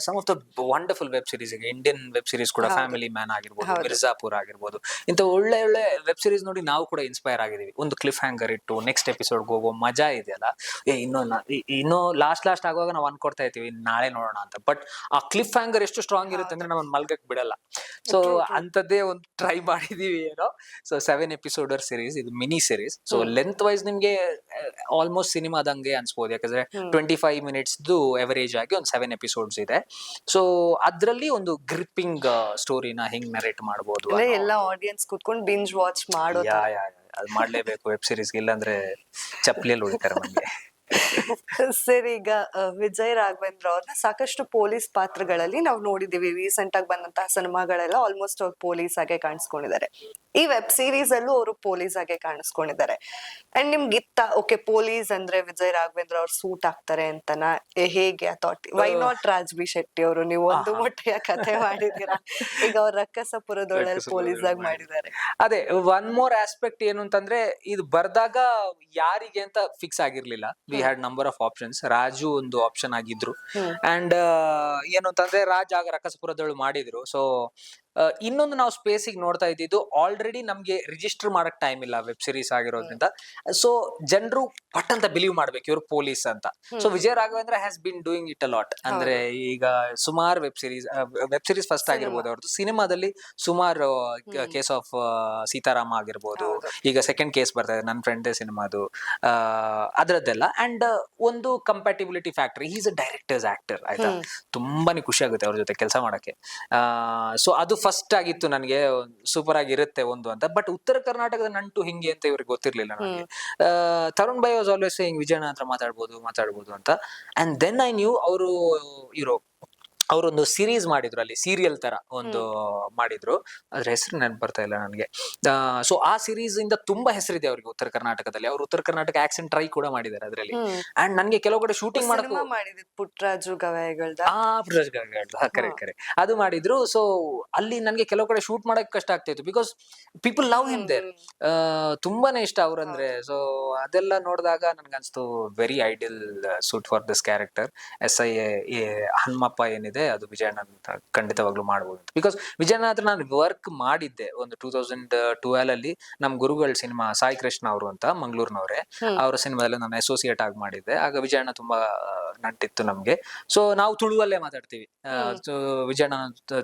some of the wonderful web series ಈಗ ಇಂಡಿಯನ್ ವೆಬ್ ಸೀರೀಸ್ ಕೂಡ. ಫ್ಯಾಮಿಲಿ ಮ್ಯಾನ್ ಆಗಿರ್ಬೋದು. ಮಿರ್ಜಾಪುರ್ ಆಗಿರ್ಬೋದು ಇಂಥ ಒಳ್ಳೆ ಒಳ್ಳೆ ವೆಬ್ ಸೀರೀಸ್ ನೋಡಿ ನಾವು ಕೂಡ ಇನ್ಸ್ಪೈರ್ ಆಗಿದ್ದೀವಿ ಒಂದು ಕ್ಲಿಫ್ ಹ್ಯಾಂಗರ್ ಇಟ್ಟು ನೆಕ್ಸ್ಟ್ ಎಪಿಸೋಡ್ಗೆ ಹೋಗೋ ಮಜಾ ಇದೆಯಲ್ಲ ಏ ಇನ್ನೂ ಇನ್ನೂ ಲಾಸ್ಟ್ ಲಾಸ್ಟ್ ಆಗುವಾಗ ನಾವು ಅನ್ಕೊಡ್ತಾ ಇರ್ತೀವಿ ಇನ್ನು ನಾಳೆ ನೋಡೋಣ ಅಂತ ಬಟ್ ಆ ಕ್ಲಿಫ್ ಹ್ಯಾಂಗರ್ ಎಷ್ಟು ಸ್ಟ್ರಾಂಗ್ ಇರುತ್ತೆ ಅಂದ್ರೆ ನಮ್ಮನ್ನು ಮಲ್ಗಕ್ ಬಿಡಲ್ಲ ಸೊ. ಅಂಥದ್ದೇ ಒಂದು ಟ್ರೈ ಮಾಡಿದೀವಿ ಏನೋ ಸೊ ಸೆವೆನ್ ಎಪಿಸೋಡರ್ ಸೀರೀಸ್ ಇದು mini series so. Length wise ನಿಮ್ಗೆ ಆಲ್ಮೋಸ್ಟ್ ಸಿನಿಮಾದಂಗೆ ಅನ್ಸ್ಬೋದು ಯಾಕಂದ್ರೆ ಟ್ವೆಂಟಿ ಫೈವ್ ಮಿನಿಟ್ಸ್ದು ಎವರೇಜ್ ಆಗಿ ಒಂದು ಸೆವೆನ್ ಎಪಿಸೋಡ್ಸ್ ಇದೆ ಸೊ ಅದರಲ್ಲಿ ಒಂದು ಗ್ರಿಪ್ಪಿಂಗ್ ಸ್ಟೋರಿನ ಹೆಂಗ್ ನರೇಟ್ ಮಾಡಬಹುದು ಅಂದ್ರೆ ಎಲ್ಲ ಆಡಿಯನ್ಸ್ ಕುತ್ಕೊಂಡು ಬಿಂಜ್ ವಾಚ್ ಮಾಡೋ ಯಾ ಯಾ ಯಾ. ಅದ್ ಮಾಡ್ಲೇಬೇಕು ವೆಬ್ ಸೀರೀಸ್ ಇಲ್ಲಾಂದ್ರೆ ಚಪ್ಲಿಯಲ್ಲಿ ಉಳಿತಾರೆ ನಮ್ಗೆ ಸರ್ ಈಗ ವಿಜಯ್ ರಾಘವೇಂದ್ರ ಅವ್ರನ್ನ ಸಾಕಷ್ಟು ಪೊಲೀಸ್ ಪಾತ್ರಗಳಲ್ಲಿ ನಾವು ನೋಡಿದೀವಿ. ರೀಸೆಂಟ್ ಆಗಿ ಬಂದಂತಹ ಸಿನಿಮಾಗಳೆಲ್ಲ ಆಲ್ಮೋಸ್ಟ್ ಅವ್ರು ಪೊಲೀಸ್ ಆಗಿ ಕಾಣಿಸ್ಕೊಂಡಿದ್ದಾರೆ. ಈ ವೆಬ್ ಸೀರೀಸ್ ಅಲ್ಲೂ ಅವರು ಪೊಲೀಸ್ ಆಗಿ ಕಾಣಿಸ್ಕೊಂಡಿದ್ದಾರೆ. ಅಂಡ್ ನಿಮ್ಗೆ ಇತ್ತ ಓಕೆ ಪೊಲೀಸ್ ಅಂದ್ರೆ ವಿಜಯ್ ರಾಘವೇಂದ್ರ ಅವ್ರು ಸೂಟ್ ಆಗ್ತಾರೆ ಅಂತನ ಹೇಗೆ I thought why not Raj B Shetty ಅವರು? ನೀವು ಒಂದು. ಮೊಟ್ಟೆಯ ಕಥೆ ಮಾಡಿದ್ದೀರಾ? ಈಗ ಅವ್ರ ರಕ್ಕಸಪುರದೊಳಲ್ಲಿ ಪೊಲೀಸ್ ಆಗಿ ಮಾಡಿದ್ದಾರೆ. ಅದೇ ಒನ್ ಮೋರ್ ಆಸ್ಪೆಕ್ಟ್ ಏನು ಅಂತಂದ್ರೆ ಇದು ಬರ್ದಾಗ ಯಾರಿಗೆ ಅಂತ fix ಆಗಿರ್ಲಿಲ್ಲ. We had number of options Raju ಒಂದು ಆಪ್ಷನ್ ಆಗಿದ್ರು. ಅಂಡ್ ಏನು ಅಂತಂದ್ರೆ ರಾಜ್ ಆಗ ರಕಸಪುರದಳು ಮಾಡಿದ್ರು. ಸೊ ಇನ್ನೊಂದು ನಾವು ಸ್ಪೇಸಿಗೆ ನೋಡ್ತಾ ಇದ್ದಿದ್ದು ಆಲ್ರೆಡಿ ನಮ್ಗೆ ರಿಜಿಸ್ಟರ್ ಮಾಡಕ್ ಟೈಮ್ ಇಲ್ಲ ವೆಬ್ ಸೀರೀಸ್ ಆಗಿರೋದ್ರಿಂದ. ಸೊ ಜನರು ಪಟ್ ಅಂತ ಬಿಲೀವ್ ಮಾಡ್ಬೇಕು ಇವರು ಪೊಲೀಸ್ ಅಂತ. So Vijaya Raghavendra has been doing it a lot ಅಂದ್ರೆ ಈಗ ಸುಮಾರು web series web series first. ಆಗಿರ್ಬೋದು ಅವ್ರದ್ದು ಸಿನಿಮಾದಲ್ಲಿ ಸುಮಾರು ಕೇಸ್ ಆಫ್ ಸೀತಾರಾಮ ಆಗಿರ್ಬೋದು. ಈಗ ಸೆಕೆಂಡ್ ಕೇಸ್ ಬರ್ತಾ ಇದೆ ನನ್ನ ಫ್ರೆಂಡ್ ಸಿನಿಮಾದು. ಅದರದ್ದೆಲ್ಲ. ಅಂಡ್ ಒಂದು compatibility factor is a directors actor ಆಯ್ತಾ. ತುಂಬಾನೇ ಖುಷಿ ಆಗುತ್ತೆ ಅವ್ರ ಜೊತೆ ಕೆಲಸ ಮಾಡಕ್ಕೆ. ಸೊ ಅದು ಫಸ್ಟ್ ಆಗಿತ್ತು ನನಗೆ ಸೂಪರ್ ಆಗಿರುತ್ತೆ ಒಂದು ಅಂತ. ಬಟ್ ಉತ್ತರ ಕರ್ನಾಟಕದ ನಂಟು ಹಿಂಗೆ ಅಂತ ಇವ್ರಿಗೆ ಗೊತ್ತಿರ್ಲಿಲ್ಲ ನನಗೆ. ತರುಣ್ ಬೈ ವಾಸ್ ಆಲ್ವೇಸ್ ಹಿಂಗ್ ವಿಜಯನ ಹತ್ರ ಮಾತಾಡ್ಬೋದು ಮಾತಾಡ್ಬೋದು ಅಂತ. ಅಂಡ್ ದೆನ್ ಐ ನ್ಯೂ ಅವರು ಇರೋ ಅವರೊಂದು ಸೀರೀಸ್ ಮಾಡಿದ್ರು ಅಲ್ಲಿ ಸೀರಿಯಲ್ ತರ ಒಂದು ಮಾಡಿದ್ರು. ಅದ್ರ ಹೆಸರು ನೆನಪು ಬರ್ತಾ ಇಲ್ಲ ನನಗೆ. ಸೊ ಆ ಸೀರೀಸ್ ಇಂದ ತುಂಬಾ ಹೆಸರಿದೆ ಅವ್ರಿಗೆ ಉತ್ತರ ಕರ್ನಾಟಕದಲ್ಲಿ. ಅವ್ರು ಉತ್ತರ ಕರ್ನಾಟಕ ಆಕ್ಸೆಂಟ್ ಟ್ರೈ ಕೂಡ ಮಾಡಿದ್ದಾರೆ ಅದರಲ್ಲಿ. ಅಂಡ್ ನನ್ಗೆ ಕೆಲವು ಕಡೆ ಶೂಟಿಂಗ್ ಮಾಡಕ್ಕೂ ಆ ಪುಟ್ರಾಜು ಗವಾಯಿಗಳ್ದ. ಆ ಕರೆ ಕರೆ. ಅದು ಮಾಡಿದ್ರು. ಸೊ ಅಲ್ಲಿ ನನ್ಗೆ ಕೆಲವು ಕಡೆ ಶೂಟ್ ಮಾಡಕ್ ಕಷ್ಟ ಆಗ್ತಾ because people love him. They're ತುಂಬಾನೇ ಇಷ್ಟ ಅವ್ರಂದ್ರೆ. ಸೊ ಅದೆಲ್ಲ ನೋಡಿದಾಗ ನನ್ಗನ್ಸ್ತು very ideal suit for this character S I A Hanumappa ಏನಿದೆ ಇದೆ ಅದು ವಿಜಯಣ್ಣ ಅಂತ ಖಂಡಿತವಾಗ್ಲೂ ಮಾಡ್ಬೋದು ಬಿಕಾಸ್ ವಿಜಯಣ್ಣ ಹತ್ರ ನಾನು ವರ್ಕ್ ಮಾಡಿದ್ದೆ ಒಂದು ಟೂ ತೌಸಂಡ್ ಟ್ವೆಲ್ ಅಲ್ಲಿ ನಮ್ ಗುರುಗಳ ಸಿನಿಮಾ ಸಾಯಿ ಕೃಷ್ಣ ಅವರು ಅಂತ ಮಂಗಳೂರಿನವರೇ. ಅವರ ಸಿನಿಮಾದಲ್ಲಿ ನಾನು ಅಸೋಸಿಯೇಟ್ ಆಗಿ ಮಾಡಿದ್ದೆ. ಆಗ ವಿಜಯಣ್ಣ ತುಂಬಾ ನಟ್ಟಿತ್ತು ನಂಟಿತ್ತು ನಮ್ಗೆ. ಸೊ ನಾವು ತುಳುವಲ್ಲೇ ಮಾತಾಡ್ತೀವಿ. ವಿಜಯಣ್ಣ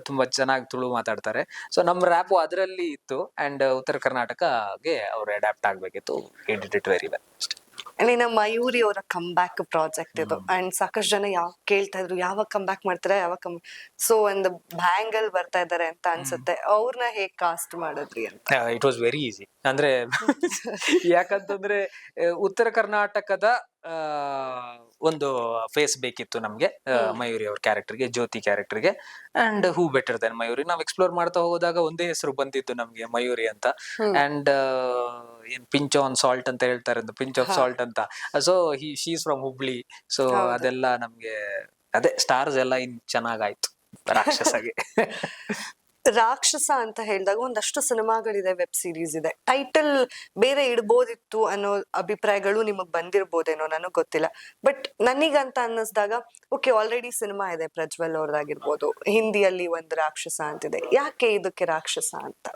ತುಂಬಾ ಚೆನ್ನಾಗಿ ತುಳು ಮಾತಾಡ್ತಾರೆ. ಸೊ ನಮ್ ರ್ಯಾಪು ಅದರಲ್ಲಿ ಇತ್ತು ಅಂಡ್ ಉತ್ತರ ಕರ್ನಾಟಕಗೆ ಅವ್ರು ಅಡಾಪ್ಟ್ ಆಗ್ಬೇಕಿತ್ತು. ಇಟ್ ವೆರಿ ವೆಲ್ ಇನ್ನ ಮಯೂರಿ ಅವರ ಕಮ್ ಬ್ಯಾಕ್ ಪ್ರಾಜೆಕ್ಟ್ ಇದು ಅಂಡ್ ಸಾಕಷ್ಟು ಜನ ಯಾವ ಕೇಳ್ತಾ ಇದ್ರು ಯಾವಾಗ ಕಮ್ ಬ್ಯಾಕ್ ಮಾಡ್ತಾರೆ ಯಾವಾಗ ಕಮ್ ಸೊ ಒಂದು ಬ್ಯಾಂಗಲ್ ಬರ್ತಾ ಇದಾರೆ ಅಂತ ಅನ್ಸುತ್ತೆ. ಅವ್ರನ್ನ ಹೇಗ್ ಕಾಸ್ಟ್ ಮಾಡಿದ್ರಿ ಅಂತ? ಇಟ್ ವಾಸ್ ವೆರಿ ಈಸಿ ಅಂದ್ರೆ ಯಾಕಂತಂದ್ರೆ ಉತ್ತರ ಕರ್ನಾಟಕದ ಆ, ಒಂದು ಫೇಸ್ ಬೇಕಿತ್ತು ನಮ್ಗೆ ಆ. ಮಯೂರಿ ಅವ್ರ ಕ್ಯಾರೆಕ್ಟರ್ಗೆ ಜ್ಯೋತಿ ಕ್ಯಾರೆಕ್ಟರ್ಗೆ and who better then Mayuri. ನಾವು ಎಕ್ಸ್ಪ್ಲೋರ್ ಮಾಡ್ತಾ ಹೋದಾಗ ಒಂದೇ ಹೆಸರು ಬಂದಿತ್ತು ನಮ್ಗೆ ಮಯೂರಿ ಅಂತ. ಹ್ಮ್. ಅಂಡ್ ಏನ್ ಪಿಂಚ್ ಆನ್ ಸಾಲ್ಟ್ ಅಂತ ಹೇಳ್ತಾರೆ ಪಿಂಚ್ ಆಫ್ ಸಾಲ್ಟ್ ಅಂತ. So he she's from Hubli so ಹೌದು. ಅದೆಲ್ಲ ನಮ್ಗೆ ಅದೇ ಸ್ಟಾರ್ಸ್ ಎಲ್ಲ ಇನ್ ಚೆನ್ನಾಗಾಯ್ತು ರಾಕ್ಷಸಗೆ. ರಾಕ್ಷಸ ಅಂತ ಹೇಳಿದಾಗ ಒಂದಷ್ಟು ಸಿನಿಮಾಗಳಿದೆ ವೆಬ್ ಸೀರೀಸ್ ಇದೆ. ಟೈಟಲ್ ಬೇರೆ ಇಡ್ಬೋದಿತ್ತು ಅನ್ನೋ ಅಭಿಪ್ರಾಯಗಳು ನಿಮಗ್ ಬಂದಿರ್ಬೋದೇನೋ ನನಗ್ ಗೊತ್ತಿಲ್ಲ. ಬಟ್ ನನಗಂತ ಅನ್ನಿಸ್ದಾಗ ಓಕೆ ಆಲ್ರೆಡಿ ಸಿನಿಮಾ ಇದೆ ಪ್ರಜ್ವಲ್ ಅವ್ರದ್ದಾಗಿರ್ಬೋದು ಹಿಂದಿಯಲ್ಲಿ ಒಂದು ರಾಕ್ಷಸ ಅಂತಿದೆ. ಯಾಕೆ ಇದಕ್ಕೆ ರಾಕ್ಷಸ ಅಂತ?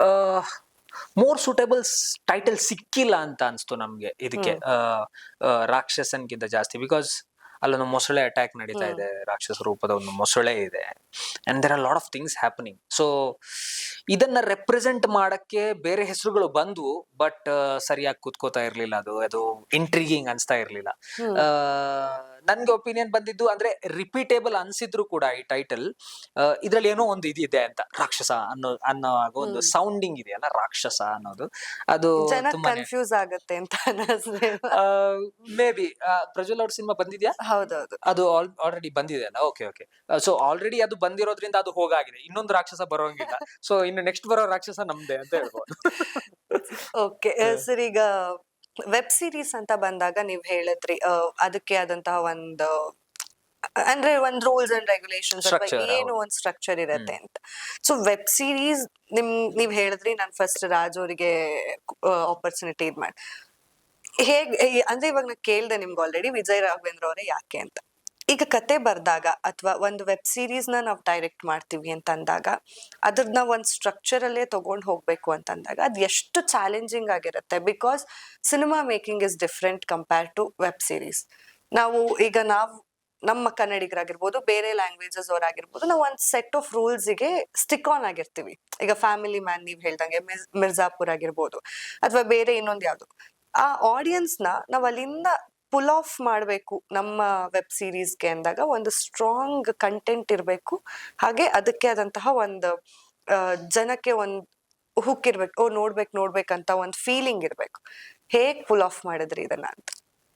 ಮೋರ್ ಸೂಟೇಬಲ್ ಟೈಟಲ್ ಸಿಕ್ಕಿಲ್ಲ ಅಂತ ಅನ್ಸ್ತು ನಮ್ಗೆ ಇದಕ್ಕೆ. ರಾಕ್ಷಸನ್ಗಿಂತ ಜಾಸ್ತಿ. ಬಿಕಾಸ್ ಅಲ್ಲೊಂದು ಮೊಸಳೆ ಅಟ್ಯಾಕ್ ನಡೀತಾ ಇದೆ. ರಾಕ್ಷಸ ರೂಪದ ಒಂದು ಮೊಸಳೆ ಇದೆ. And there are lot of things happening so ಇದನ್ನ ರೆಪ್ರೆಸೆಂಟ್ ಮಾಡಕ್ಕೆ ಬೇರೆ ಹೆಸರುಗಳು ಬಂದ್ವು ಬಟ್ ಸರಿಯಾಗಿ ಕೂತ್ಕೋತಾ ಇರ್ಲಿಲ್ಲ ಅದು. ಅದು ಇಂಟ್ರಿಗಿಂಗ್ ಅನ್ಸ್ತಾ ಇರ್ಲಿಲ್ಲ. ಆ, ನನ್ಗೆ ಒಪಿನಿಯನ್ ಬಂದಿದ್ದು ಅಂದ್ರೆ ರಿಪೀಟೇಬಲ್ ಅನ್ಸಿದ್ರು ಕೂಡ ಈ ಟೈಟಲ್ ಇದ್ರಲ್ಲಿ ಏನೋ ಒಂದು ಇದಿದೆ ಅಂತ ರಾಕ್ಷಸ ಅನ್ನೋ ಅನ್ನೋ ಆಗೋ ಒಂದು ಸೌಂಡಿಂಗ್ ಇದೆಯಲ್ಲ ರಾಕ್ಷಸ ಅನ್ನೋದು. ಅದು ಕನ್ಫ್ಯೂಸ್ ಆಗುತ್ತೆ ಅಂತ ಮೇ ಬಿ ಪ್ರಜ್ವಲ್ ಅವ್ರ ಸಿನಿಮಾ ಬಂದಿದ್ಯಾ? ಹೌದೌದು. ಅದು ಆಲ್ರೆಡಿ ಬಂದಿದೆ ಅಲ್ಲ ಓಕೆ ಓಕೆ ಸೊ ಆಲ್ರೆಡಿ ಅದು ಬಂದಿರೋದ್ರಿಂದ ಅದು ಹೋಗಾಗಿದೆ ಇನ್ನೊಂದು ರಾಕ್ಷಸ ಬರೋಂಗಿಲ್ಲ. ಸೊ ಇನ್ನು ನೆಕ್ಸ್ಟ್ ಬರೋ ರಾಕ್ಷಸ ನಮ್ದೇ ಅಂತ ಹೇಳ್ಬೋದು. ಓಕೆ ಸರ್ ಈಗ ವೆಬ್ ಸೀರೀಸ್ ಅಂತ ಬಂದಾಗ ನೀವ್ ಹೇಳಿದ್ರಿ ಅದಕ್ಕೆ ಆದಂತಹ ಒಂದು ಅಂದ್ರೆ ಒಂದ್ ರೂಲ್ಸ್ ಅಂಡ್ ರೆಗ್ಯುಲೇಷನ್ಸ್ ಏನು ಒಂದ್ ಸ್ಟ್ರಕ್ಚರ್ ಇರತ್ತೆ ಅಂತ. ಸೊ ವೆಬ್ ಸೀರೀಸ್ ನಿಮ್ ನೀವ್ ಹೇಳಿದ್ರಿ ನಾನ್ ಫಸ್ಟ್ ರಾಜ್ ಅವರಿಗೆ ಆಪರ್ಚುನಿಟಿ ಇದ್ ಮಾಡಿ ಹೇಗ್ ಅಂದ್ರೆ ಇವಾಗ ನಾ ಕೇಳ್ದೆ ನಿಮ್ಗೆ ಆಲ್ರೆಡಿ ವಿಜಯ್ ರಾಘವೇಂದ್ರ ಅವರೇ ಯಾಕೆ ಅಂತ. ಈಗ ಕತೆ ಬರೆದಾಗ ಅಥವಾ ಒಂದು ವೆಬ್ ಸೀರೀಸ್ನ ನಾವು ಡೈರೆಕ್ಟ್ ಮಾಡ್ತೀವಿ ಅಂತ ಅಂದಾಗ ಅದ್ರನ್ನ ಒಂದು ಸ್ಟ್ರಕ್ಚರ್ ಅಲ್ಲೇ ಹೋಗಬೇಕು ಹೋಗ್ಬೇಕು ಅಂತ ಅಂದಾಗ ಅದ್ ಎಷ್ಟು ಚಾಲೆಂಜಿಂಗ್ ಆಗಿರುತ್ತೆ because cinema making is different compare to web series ನಾವು ಈಗ ನಾವು, ನಮ್ಮ ಕನ್ನಡಿಗರಾಗಿರ್ಬೋದು, ಬೇರೆ ಲ್ಯಾಂಗ್ವೇಜಸ್ ಅವರಾಗಿರ್ಬೋದು, ನಾವು ಒಂದು ಸೆಟ್ ಆಫ್ ರೂಲ್ಸಿಗೆ ಸ್ಟಿಕ್ ಆನ್ ಆಗಿರ್ತೀವಿ. ಈಗ ಫ್ಯಾಮಿಲಿ ಮ್ಯಾನ್ ನೀವು ಹೇಳ್ದಂಗೆ ಮಿರ್, ಮಿರ್ಜಾಪುರ್ ಆಗಿರ್ಬೋದು, ಅಥವಾ ಬೇರೆ ಇನ್ನೊಂದು ಯಾವುದು. ಆ ಆಡಿಯನ್ಸ್ನ ನಾವ್ ಅಲ್ಲಿಂದ ಪುಲ್ ಆಫ್ ಮಾಡಬೇಕು ನಮ್ಮ ವೆಬ್ ಸೀರೀಸ್ಗೆ ಅಂದಾಗ ಒಂದು ಸ್ಟ್ರಾಂಗ್ ಕಂಟೆಂಟ್ ಇರಬೇಕು. ಹಾಗೆ ಅದಕ್ಕೆ ಆದಂತಹ ಒಂದು ಜನಕ್ಕೆ ಒಂದು ಹುಕ್ ಇರ್ಬೇಕು ಓ ನೋಡ್ಬೇಕು ನೋಡ್ಬೇಕಂತ ಒಂದು ಫೀಲಿಂಗ್ ಇರ್ಬೇಕು. ಹೇಗ್ ಪುಲ್ ಆಫ್ ಮಾಡಿದ್ರಿ ಇದನ್ನ ಅಂತ?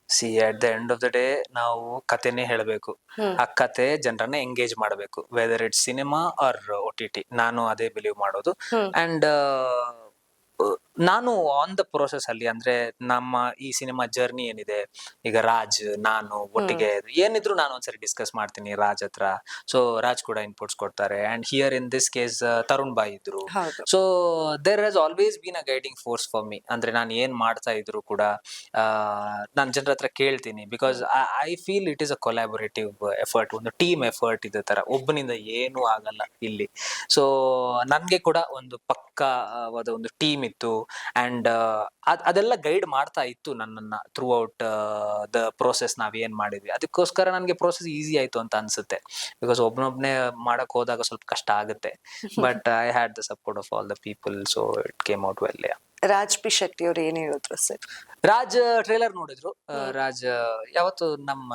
See at the end of the day ನಾವು ಕತೆನೇ ಹೇಳಬೇಕು. ಆ ಕತೆ ಜನರನ್ನ ಎಂಗೇಜ್ ಮಾಡಬೇಕು. Whether it cinema or O T T ನಾನು ಅದೇ ಬಿಲೀವ್ ಮಾಡೋದು. ಅಂಡ್ ನಾನು ಆನ್ ದ ಪ್ರೋಸೆಸ್ ಅಲ್ಲಿ ಅಂದ್ರೆ ನಮ್ಮ ಈ ಸಿನಿಮಾ ಜರ್ನಿ ಏನಿದೆ ಈಗ ರಾಜ್ ನಾನು ಒಟ್ಟಿಗೆ ಏನಿದ್ರು ನಾನು ಒಂದ್ಸರಿ ಡಿಸ್ಕಸ್ ಮಾಡ್ತೀನಿ ರಾಜ್ ಹತ್ರ. ಸೊ ರಾಜ್ ಕೂಡ ಇನ್ಪುಟ್ಸ್ ಕೊಡ್ತಾರೆ. And here in this case Tarun ಬಾಯ್ ಇದ್ರು. So there has always been a guiding force for me ಅಂದ್ರೆ ನಾನು ಏನ್ ಮಾಡ್ತಾ ಇದ್ರು ಕೂಡ ನಾನು ಜನರ ಹತ್ರ ಕೇಳ್ತೀನಿ. Because I feel it is a collaborative effort ಒಂದು ಟೀಮ್ ಎಫರ್ಟ್ ಇದೆ ತರ. ಒಬ್ಬನಿಂದ ಏನೂ ಆಗಲ್ಲ ಇಲ್ಲಿ. ಸೊ ನನ್ಗೆ ಕೂಡ ಒಂದು ಪಕ್ಕವಾದ ಒಂದು ಟೀಮ್ ಇತ್ತು. ಅಂಡ್ ಅದೆಲ್ಲ ಗೈಡ್ ಮಾಡ್ತಾ ಇತ್ತು ನನ್ನನ್ನ ಥ್ರೂ ಔಟ್ ದ ಪ್ರೋಸೆಸ್ ನಾವು ಏನು ಮಾಡಿದ್ವಿ. ಅದಕ್ಕೋಸ್ಕರ ನನಗೆ ಪ್ರೋಸೆಸ್ ಈಸಿ ಆಯ್ತು ಅಂತ ಅನ್ಸುತ್ತೆ. ಬಿಕಾಸ್ ಒಬ್ನೊಬ್ನೇ ಮಾಡೋಕ್ಕೆ ಹೋದಾಗ ಸ್ವಲ್ಪ ಕಷ್ಟ ಆಗುತ್ತೆ. But I had the support of all the people so it came out well Raj P Shetty ಅವ್ರು ಏನ್ ಹೇಳಿದ್ರು ಸರ್? ರಾಜ್ ಟ್ರೇಲರ್ ನೋಡಿದ್ರು. ಆ, ರಾಜ್ ಯಾವತ್ತು ನಮ್ಮ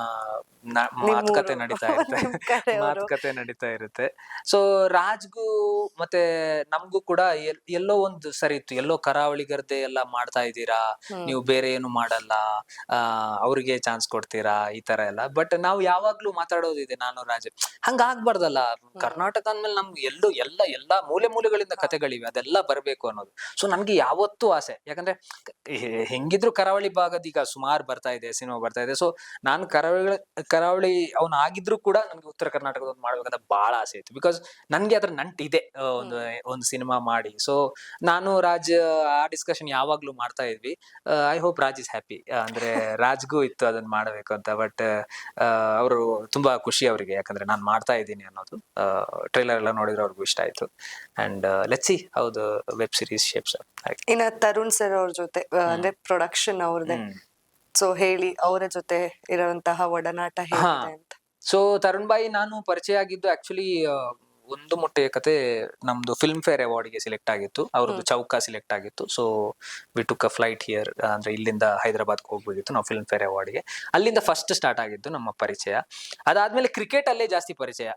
ನ- ಮಾತುಕತೆ. ನಡೀತಾ ಇರುತ್ತೆ. ಕಡೆಯವ್ರು. ಮಾತುಕತೆ ನಡೀತಾ ಇರುತ್ತೆ. ಸೊ ರಾಜ್ಗೂ ಮತ್ತೆ ನಮ್ಗೂ ಕೂಡ ಎಲ್- ಎಲ್ಲೋ ಒಂದು ಸರಿ ಇತ್ತು. ಎಲ್ಲೋ ಕರಾವಳಿಗರದೇ ಎಲ್ಲ ಮಾಡ್ತಾ ಇದ್ದೀರಾ? ನೀವು ಬೇರೆ ಏನು ಮಾಡಲ್ಲ. ಆ ಅವ್ರಿಗೆ ಚಾನ್ಸ್ ಕೊಡ್ತೀರಾ? ಈ ತರ ಎಲ್ಲ. ಬಟ್ ನಾವು ಯಾವಾಗ್ಲೂ ಮಾತಾಡೋದಿದೆ. ನಾನು ರಾಜ್ ಹಂಗ ಆಗ್ಬಾರ್ದಲ್ಲ ಕರ್ನಾಟಕ ಅಂದ್ಮೇಲೆ ನಮ್ಗೆ ಎಲ್ಲೋ ಎಲ್ಲ ಎಲ್ಲಾ ಮೂಲೆ ಮೂಲೆಗಳಿಂದ ಕತೆಗಳಿವೆ. ಅದೆಲ್ಲ ಬರ್ಬೇಕು ಅನ್ನೋದು. ಸೊ ನಮ್ಗೆ ಯಾವತ್ತು ಯಾವತ್ತೂ ಆಸೆ. ಯಾಕಂದ್ರೆ ಹೆಂಗಿದ್ರು ಕರಾವಳಿ ಭಾಗದ ಈಗ ಸುಮಾರು ಬರ್ತಾ ಇದೆ ಸಿನಿಮಾ ಬರ್ತಾ ಇದೆ. ಸೊ ನಾನು ಕರಾವಳಿ ಕರಾವಳಿ ಅವ್ನು ಆಗಿದ್ರು ಕೂಡ ನನ್ಗೆ ಉತ್ತರ ಕರ್ನಾಟಕದ ಒಂದು ಮಾಡ್ಬೇಕಂತ ಬಹಳ ಆಸೆ ಇತ್ತು. ಬಿಕಾಸ್ ನನ್ಗೆ ಅದ್ರ ನಂಟ್ ಇದೆ ಒಂದು ಒಂದು ಸಿನಿಮಾ ಮಾಡಿ. ಸೊ ನಾನು ರಾಜ್ ಆ ಡಿಸ್ಕಷನ್ ಯಾವಾಗ್ಲೂ ಮಾಡ್ತಾ ಇದ್ವಿ. I hope Raj is happy ಅಂದ್ರೆ ರಾಜ್ಗೂ ಇತ್ತು ಅದನ್ನ ಮಾಡಬೇಕು ಅಂತ. ಬಟ್ ಅವರು ತುಂಬಾ ಖುಷಿ ಅವರಿಗೆ. ಯಾಕಂದ್ರೆ ನಾನು ಮಾಡ್ತಾ ಇದ್ದೀನಿ ಅನ್ನೋದು. ಟ್ರೈಲರ್ ಎಲ್ಲ ನೋಡಿದ್ರೆ ಅವ್ರಿಗೂ ಇಷ್ಟ ಆಯ್ತು. ಅಂಡ್ ಲೆಟ್ಸ್ ಸಿ ಹೌದು ವೆಬ್ ಸೀರೀಸ್ ಶೇಪ್ಸ್ ಇನ್ನ ತರುಣ್ ಸರ್ ಅವ್ರ ಜೊತೆ ಅಂದ್ರೆ ಪ್ರೊಡಕ್ಷನ್ ಅವ್ರದೇ. ಸೊ ಹೇಳಿ ಅವರ ಜೊತೆ ಇರುವಂತಹ ಒಡನಾಟ ಹೇಗಿದೆ ಅಂತ. ಸೊ ತರುಣ್ ಬಾಯಿ ನಾನು ಪರಿಚಯ ಆಗಿದ್ದು ಆಕ್ಚುಲಿ ಒಂದು ಮೊಟ್ಟೆಯ ಕತೆ ನಮ್ದು ಫಿಲ್ಮ್ ಫೇರ್ ಅವಾರ್ಡ್ಗೆ ಸಿಲೆಕ್ಟ್ ಆಗಿತ್ತು. ಅವ್ರದ್ದು ಚೌಕ ಸಿಲೆಕ್ಟ್ ಆಗಿತ್ತು. So we took a flight here ಅಂದ್ರೆ ಇಲ್ಲಿಂದ ಹೈದರಾಬಾದ್ಗೆ ಹೋಗ್ಬೇಕಿತ್ತು ನಾವು ಫಿಲ್ಮ್ ಫೇರ್ ಅವಾರ್ಡ್ಗೆ ಅಲ್ಲಿಂದ ಫಸ್ಟ್ ಸ್ಟಾರ್ಟ್ ಆಗಿದ್ದು ನಮ್ಮ ಪರಿಚಯ. ಅದಾದ್ಮೇಲೆ ಕ್ರಿಕೆಟ್ ಅಲ್ಲೇ ಜಾಸ್ತಿ ಪರಿಚಯ.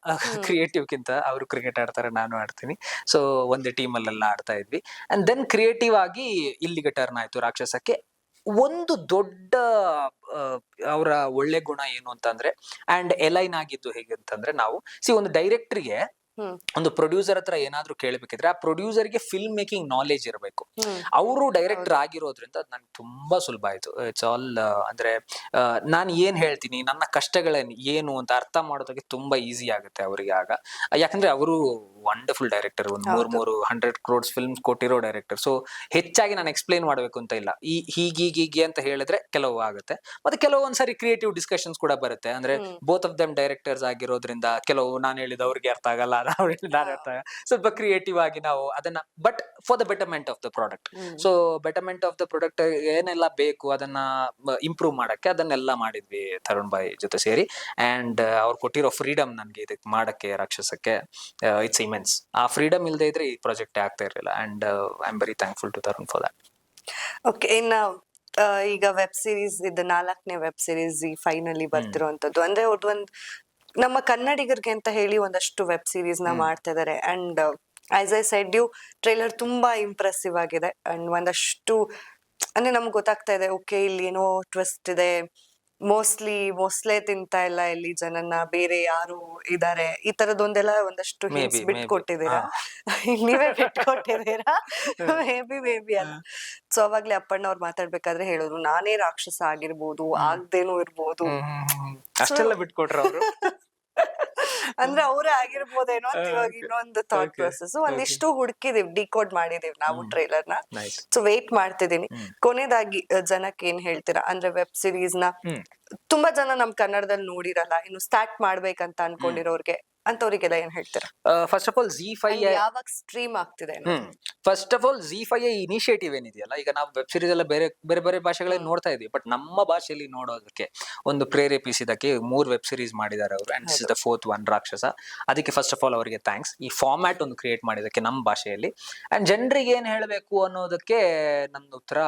ಕ್ರಿಯೇಟಿವ್ಗಿಂತ ಅವರು ಕ್ರಿಕೆಟ್ ಆಡ್ತಾರೆ ನಾನು ಆಡ್ತೀನಿ. ಸೊ ಒಂದೇ ಟೀಮಲ್ಲೆಲ್ಲ ಆಡ್ತಾ ಇದ್ವಿ. ಅಂಡ್ ದೆನ್ ಕ್ರಿಯೇಟಿವ್ ಆಗಿ ಇಲ್ಲಿಗೆ ಟರ್ನ್ ಆಯ್ತು ರಾಕ್ಷಸಕ್ಕೆ. ಒಂದು ದೊಡ್ಡ ಅವರ ಒಳ್ಳೆ ಗುಣ ಏನು ಅಂತಂದ್ರೆ ಅಂಡ್ ಎಲೈನ್ ಆಗಿದ್ದು ಹೇಗೆ ಅಂತಂದ್ರೆ ನಾವು ಸಿ ಒಂದು ಡೈರೆಕ್ಟರ್ಗೆ ಒಂದು ಪ್ರೊಡ್ಯೂಸರ್ ಹತ್ರ ಏನಾದ್ರೂ ಕೇಳಬೇಕಿದ್ರೆ ಆ ಪ್ರೊಡ್ಯೂಸರ್ಗೆ ಫಿಲ್ಮ್ ಮೇಕಿಂಗ್ ನಾಲೆಜ್ ಇರಬೇಕು. ಅವರು ಡೈರೆಕ್ಟರ್ ಆಗಿರೋದ್ರಿಂದ ನನ್ಗೆ ತುಂಬಾ ಸುಲಭ ಆಯ್ತು. ಇಟ್ಸ್ ಆಲ್ ಅಂದ್ರೆ ನಾನು ಏನ್ ಹೇಳ್ತೀನಿ ನನ್ನ ಕಷ್ಟಗಳೇನು ಏನು ಅಂತ ಅರ್ಥ ಮಾಡೋದಕ್ಕೆ ತುಂಬಾ ಈಸಿ ಆಗುತ್ತೆ ಅವರಿಗೆ ಆಗ. ಯಾಕಂದ್ರೆ ಅವರು ವಂಡರ್ಫುಲ್ ಡೈರೆಕ್ಟರ್ ಒಂದು ಮೂರ್ ಮೂರು ಹಂಡ್ರೆಡ್ ಕ್ರೋಡ್ಸ್ ಫಿಲ್ಮ್ ಕೊಟ್ಟಿರೋ ಡೈರೆಕ್ಟರ್ ಸೊ ಹೆಚ್ಚಾಗಿ ನಾನು ಎಕ್ಸ್ಪ್ಲೈನ್ ಮಾಡಬೇಕು ಅಂತ ಇಲ್ಲ. ಈ ಹೀಗೆ ಅಂತ ಹೇಳಿದ್ರೆ ಕೆಲವು ಆಗುತ್ತೆ. ಮತ್ತೆ ಕೆಲವೊಂದ್ಸರಿ ಕ್ರಿಯೇಟಿವ್ ಡಿಸ್ಕಷನ್ಸ್ ಕೂಡ ಬರುತ್ತೆ. ಅಂದ್ರೆ ಬೋತ್ ಆಫ್ ದಮ್ ಡೈರೆಕ್ಟರ್ಸ್ ಆಗಿರೋದ್ರಿಂದ ಕೆಲವು ನಾನು ಹೇಳಿದ ಅವ್ರಿಗೆ ಅರ್ಥ ಆಗಲ್ಲ ಹೇಳಿದ ನಾನು ಅರ್ಥ ಆಗಲ್ಲ. ಸ್ವಲ್ಪ ಕ್ರಿಯೇಟಿವ್ ಆಗಿ ನಾವು ಅದನ್ನ but for the betterment of the product so betterment of the product ಏನೆಲ್ಲ ಬೇಕು ಅದನ್ನ ಇಂಪ್ರೂವ್ ಮಾಡಕ್ಕೆ ಅದನ್ನೆಲ್ಲ ಮಾಡಿದ್ವಿ ತರುಣ್ ಬಾಯಿ ಜೊತೆ ಸೇರಿ. ಅಂಡ್ ಅವ್ರು ಕೊಟ್ಟಿರೋ ಫ್ರೀಡಮ್ ನನ್ಗೆ ಇದಕ್ಕೆ ಮಾಡಕ್ಕೆ ರಾಕ್ಷಸಕ್ಕೆ ಇಟ್ಸ್ ಇಮೆನ್ಸ್ ಆ ಫ್ರೀಡಮ್ ಇಲ್ಲದೆ ಇದ್ರೆ ಈ ಪ್ರಾಜೆಕ್ಟ್ ಆಗ್ತಾ ಇರಲಿಲ್ಲ. And I am very thankful to Tarun for that okay ಇನ್ನು ಈಗ ವೆಬ್ ಸೀರೀಸ್ ಇದು ನಾಲ್ಕನೇ ವೆಬ್ ಸೀರೀಸ್ ಈ ಫೈನಲಿ ಬರ್ತಿರುವಂತದ್ದು. ಅಂದ್ರೆ ಅವ್ರದ್ದು ಒಂದು ನಮ್ಮ ಕನ್ನಡಿಗರಿಗೆ ಅಂತ ಹೇಳಿ ಒಂದಷ್ಟು ವೆಬ್ ಸೀರೀಸ್ನ ಮಾಡ್ತಾ ಇದಾರೆ. And as I said you trailer ತುಂಬಾ ಇಂಪ್ರೆಸಿವ್ ಆಗಿದೆ. ಅಂಡ್ ಒಂದಷ್ಟು ಅಂದ್ರೆ ನಮ್ಗೆ ಗೊತ್ತಾಗ್ತಾ ಇದೆ ಓಕೆ ಇಲ್ಲಿ ಏನೋ ಟ್ವಿಸ್ಟ್ ಇದೆ. ಮೋಸ್ಟ್ಲಿ ಮೊಸ್ಲೆ ತಿಂತಾ ಇಲ್ಲ ಇಲ್ಲಿ ಜನನ್ನ ಬೇರೆ ಯಾರು ಇದಾರೆ ಈ ತರದೊಂದೆಲ್ಲ ಒಂದಷ್ಟು ಹಿಂಟ್ಸ್. ಬಿಟ್ಕೊಟ್ಟಿದ್ದೀರಾ? ನೀವೇ ಬಿಟ್ಕೊಟ್ಟಿದ್ದೀರಾ? ಮೇಬಿ ಮೇಬಿ ಅಲ್ಲ. ಸೊ ಅವಾಗ್ಲೇ ಅಪ್ಪಣ್ಣ ಅವ್ರು ಮಾತಾಡ್ಬೇಕಾದ್ರೆ ಹೇಳೋದು ನಾನೇ ರಾಕ್ಷಸ ಆಗಿರ್ಬೋದು ಆಗ್ದೇನೂ ಇರ್ಬೋದು. ಅಷ್ಟೆಲ್ಲ ಬಿಟ್ಕೊಟ್ರ ಅವರು? ಅಂದ್ರೆ ಅವರೇ ಆಗಿರ್ಬೋದೇನೋ ಅಂತ ಇವಾಗ ಇನ್ನೊಂದು ಥಾಟ್. ಪ್ರೊಸೆಸ್ ಒಂದಿಷ್ಟು ಹುಡುಕಿದೀವಿ ಡಿಕೋಡ್ ಮಾಡಿದೀವಿ ನಾವು ಟ್ರೈಲರ್ನ ಸೊ ವೇಟ್ ಮಾಡ್ತಿದೀನಿ. ಕೊನೆದಾಗಿ ಜನಕ್ಕೆ ಏನ್ ಹೇಳ್ತೀರಾ? ಅಂದ್ರೆ ವೆಬ್ ಸಿರೀಸ್ನ ತುಂಬಾ ಜನ ನಮ್ ಕನ್ನಡದಲ್ಲಿ ನೋಡಿರಲ್ಲ ಇನ್ನು ಸ್ಟಾರ್ಟ್ ಮಾಡ್ಬೇಕಂತ ಅನ್ಕೊಂಡಿರೋರ್ಗೆ. ಅಂತವ್ರಿಗೆಲ್ಲ ಏನ್ ಹೇಳ್ತೀರಾ? First of all Zee five ಯಾವಾಗ ಸ್ಟ್ರೀಮ್ ಆಗ್ತಿದೆ first of all Zee five initiative ಏನಿದೆಯಲ್ಲ ಈಗ ನಾವು ವೆಬ್ ಸೀರೀಸ್ ಎಲ್ಲ ಬೇರೆ ಬೇರೆ ಬೇರೆ ಭಾಷೆಗಳಲ್ಲಿ ನೋಡ್ತಾ ಇದೀವಿ ಬಟ್ ನಮ್ಮ ಭಾಷೆಯಲ್ಲಿ ನೋಡೋದಕ್ಕೆ ಒಂದು ಪ್ರೇರೇಪಿಸಿದಕ್ಕೆ ಮೂರ್ ವೆಬ್ ಸೀರೀಸ್ ಮಾಡಿದ್ದಾರೆ ಅವರು and this is the fourth one Rakshasa ಅದಕ್ಕೆ ಫಸ್ಟ್ ಆಫ್ ಆಲ್ ಅವರಿಗೆ ಥ್ಯಾಂಕ್ಸ್ ಈ ಫಾರ್ಮ್ಯಾಟ್ ಒಂದು ಕ್ರಿಯೇಟ್ ಮಾಡಿದಕ್ಕೆ ನಮ್ಮ ಭಾಷೆಯಲ್ಲಿ. ಅಂಡ್ ಜನರಿಗೆ ಏನ್ ಹೇಳಬೇಕು ಅನ್ನೋದಕ್ಕೆ ನನ್ನ ಉತ್ತರ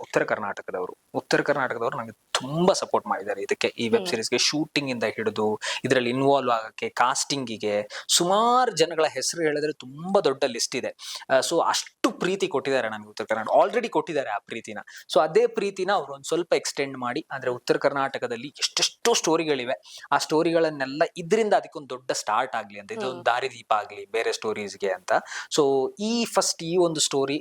ಉತ್ತರ ಕರ್ನಾಟಕದವರು. ಉತ್ತರ ಕರ್ನಾಟಕದವರು ನನಗೆ ತುಂಬಾ ಸಪೋರ್ಟ್ ಮಾಡಿದ್ದಾರೆ. ಇದಕ್ಕೆ ಈ ವೆಬ್ ಸೀರೀಸ್ಗೆ ಶೂಟಿಂಗ್ ಇಂದ ಹಿಡಿದು ಇದರಲ್ಲಿ ಇನ್ವಾಲ್ವ್ ಆಗಕ್ಕೆ ಕಾಸ್ಟಿಂಗಿಗೆ ಸುಮಾರು ಜನಗಳ ಹೆಸರು ಹೇಳಿದ್ರೆ ತುಂಬಾ ದೊಡ್ಡ ಲಿಸ್ಟ್ ಇದೆ. ಸೊ ಅಷ್ಟು ಪ್ರೀತಿ ಕೊಟ್ಟಿದ್ದಾರೆ ನನಗೆ ಉತ್ತರ ಕರ್ನಾಟಕ. ಆಲ್ರೆಡಿ ಕೊಟ್ಟಿದ್ದಾರೆ ಆ ಪ್ರೀತಿನ. ಸೊ ಅದೇ ಪ್ರೀತಿನ ಅವ್ರು ಒಂದು ಸ್ವಲ್ಪ ಎಕ್ಸ್ಟೆಂಡ್ ಮಾಡಿ ಅಂದ್ರೆ ಉತ್ತರ ಕರ್ನಾಟಕದಲ್ಲಿ ಎಷ್ಟೆಷ್ಟೋ ಸ್ಟೋರಿಗಳಿವೆ ಆ ಸ್ಟೋರಿಗಳನ್ನೆಲ್ಲ ಇದರಿಂದ ಅದಕ್ಕೊಂದು ದೊಡ್ಡ ಸ್ಟಾರ್ಟ್ ಆಗ್ಲಿ ಅಂತ ಇದೊಂದು ದಾರಿದೀಪ ಆಗ್ಲಿ ಬೇರೆ ಸ್ಟೋರೀಸ್ಗೆ ಅಂತ. ಸೊ ಈ ಫಸ್ಟ್ ಈ ಒಂದು ಸ್ಟೋರಿ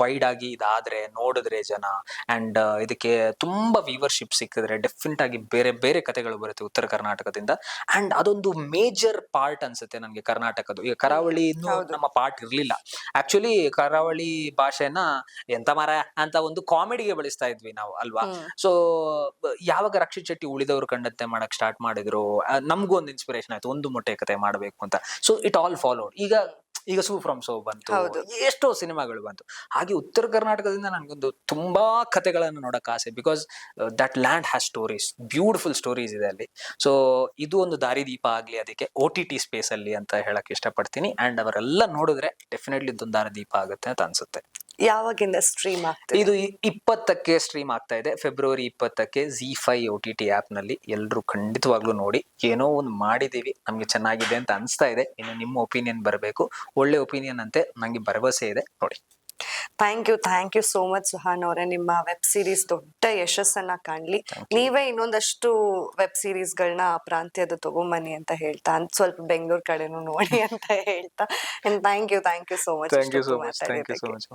ವೈಡ್ ಆಗಿ ಇದಾದ್ರೆ ನೋಡಿದ್ರೆ ಜನ ಅಂಡ್ ಇದಕ್ಕೆ ತುಂಬಾ ವ್ಯೂವರ್ಶಿಪ್ ಸಿಕ್ಕಿದ್ರೆ ಡೆಫಿನೆಟ್ ಆಗಿ ಬೇರೆ ಬೇರೆ ಕಥೆಗಳು ಬರುತ್ತೆ ಉತ್ತರ ಕರ್ನಾಟಕದಿಂದ. ಅಂಡ್ ಅದೊಂದು ಮೇಜರ್ ಪಾರ್ಟ್ ಅನ್ಸುತ್ತೆ ನನಗೆ ಕರ್ನಾಟಕದ್ದು. ಈಗ ಕರಾವಳಿ. ನಮ್ಮ ಪಾರ್ಟ್ ಇರಲಿಲ್ಲ. ಆಕ್ಚುಲಿ ಕರಾವಳಿ ಭಾಷೆನ ಎಂತ ಮರ ಅಂತ ಒಂದು ಕಾಮಿಡಿಗೆ ಬಳಸ್ತಾ ಇದ್ವಿ ನಾವು ಅಲ್ವಾ. ಸೊ ಯಾವಾಗ ರಕ್ಷಿತ್ ಶೆಟ್ಟಿ ಉಳಿದವರು ಕಂಡತ್ತೆ ಮಾಡಕ್ ಸ್ಟಾರ್ಟ್ ಮಾಡಿದ್ರು ನಮಗೂ ನಮ್ಗೂ ಒಂದು ಇನ್ಸ್ಪಿರೇಷನ್ ಆಯ್ತು ಒಂದು ಮೊಟ್ಟೆ ಕತೆ ಮಾಡಬೇಕು ಅಂತ. ಸೊ ಇಟ್ ಆಲ್ ಫಾಲೋಡ್ ಈಗ ಈಗ ಸೂ ಫ್ರಮ್ ಸೋ ಬಂತು. ಎಷ್ಟೋ ಸಿನಿಮಾಗಳು ಬಂತು. ಹಾಗೆ ಉತ್ತರ ಕರ್ನಾಟಕದಿಂದ ನನಗೊಂದು ತುಂಬಾ ಕಥೆಗಳನ್ನು ನೋಡಕ್ ಆಸೆ. Because that land has stories beautiful stories ಇದೆ ಅಲ್ಲಿ. ಸೊ ಇದು ಒಂದು ದಾರಿದೀಪ ಆಗ್ಲಿ ಅದಕ್ಕೆ ಓ ಟಿ ಟಿ ಸ್ಪೇಸ್ ಅಲ್ಲಿ ಅಂತ ಹೇಳಕ್ ಇಷ್ಟಪಡ್ತೀನಿ. ಅಂಡ್ ಅವರೆಲ್ಲ ನೋಡಿದ್ರೆ ಡೆಫಿನೆಟ್ಲಿ ಇದೊಂದು ದಾರಿದೀಪ ಆಗುತ್ತೆ ಅಂತ ಅನ್ಸುತ್ತೆ. ಯಾವಾಗಿಂದ ಸ್ಟ್ರೀಮ್ ಆಗ್ತದೆ? ಇದು ಇಪ್ಪತ್ತಕ್ಕೆ ಸ್ಟ್ರೀಮ್ ಆಗ್ತಾ ಇದೆ. ಫೆಬ್ರವರಿ ಇಪ್ಪತ್ತಕ್ಕೆ Zee five O T T ಆಪ್ನಲ್ಲಿ ಎಲ್ಲರೂ ಖಂಡಿತವಾಗ್ಲೂ ನೋಡಿ. ಏನೋ ಒಂದು ಮಾಡಿದೀವಿ ನಮ್ಗೆ ಚೆನ್ನಾಗಿದೆ ಅಂತ ಅನಿಸ್ತಾ ಇದೆ. ಇನ್ನು ನಿಮ್ಮ ಒಪಿನಿಯನ್ ಬರಬೇಕು. ಒಳ್ಳೆ ಒಪಿನಿಯನ್ ಅಂತೆ ನಂಗೆ ಭರವಸೆ ಇದೆ. ನೋಡಿ. Thank you thank you so much Suhan ಅವರೇ. ನಿಮ್ಮ ವೆಬ್ ಸೀರೀಸ್ ದೊಡ್ಡ ಯಶಸ್ಸನ್ನ ಕಾಣ್ಲಿ. ನೀವೇ ಇನ್ನೊಂದಷ್ಟು ವೆಬ್ ಸೀರೀಸ್ ಗಳನ್ನ ಪ್ರಾಂತ್ಯದ ತಗೊಂಬನ್ನಿ ಅಂತ ಹೇಳ್ತಾ ಅಂತ ಸ್ವಲ್ಪ ಬೆಂಗಳೂರು ಕಡೆನೂ ನೋಡಿ ಅಂತ ಹೇಳ್ತಾ. Thank you thank you so much thank you so much thank you much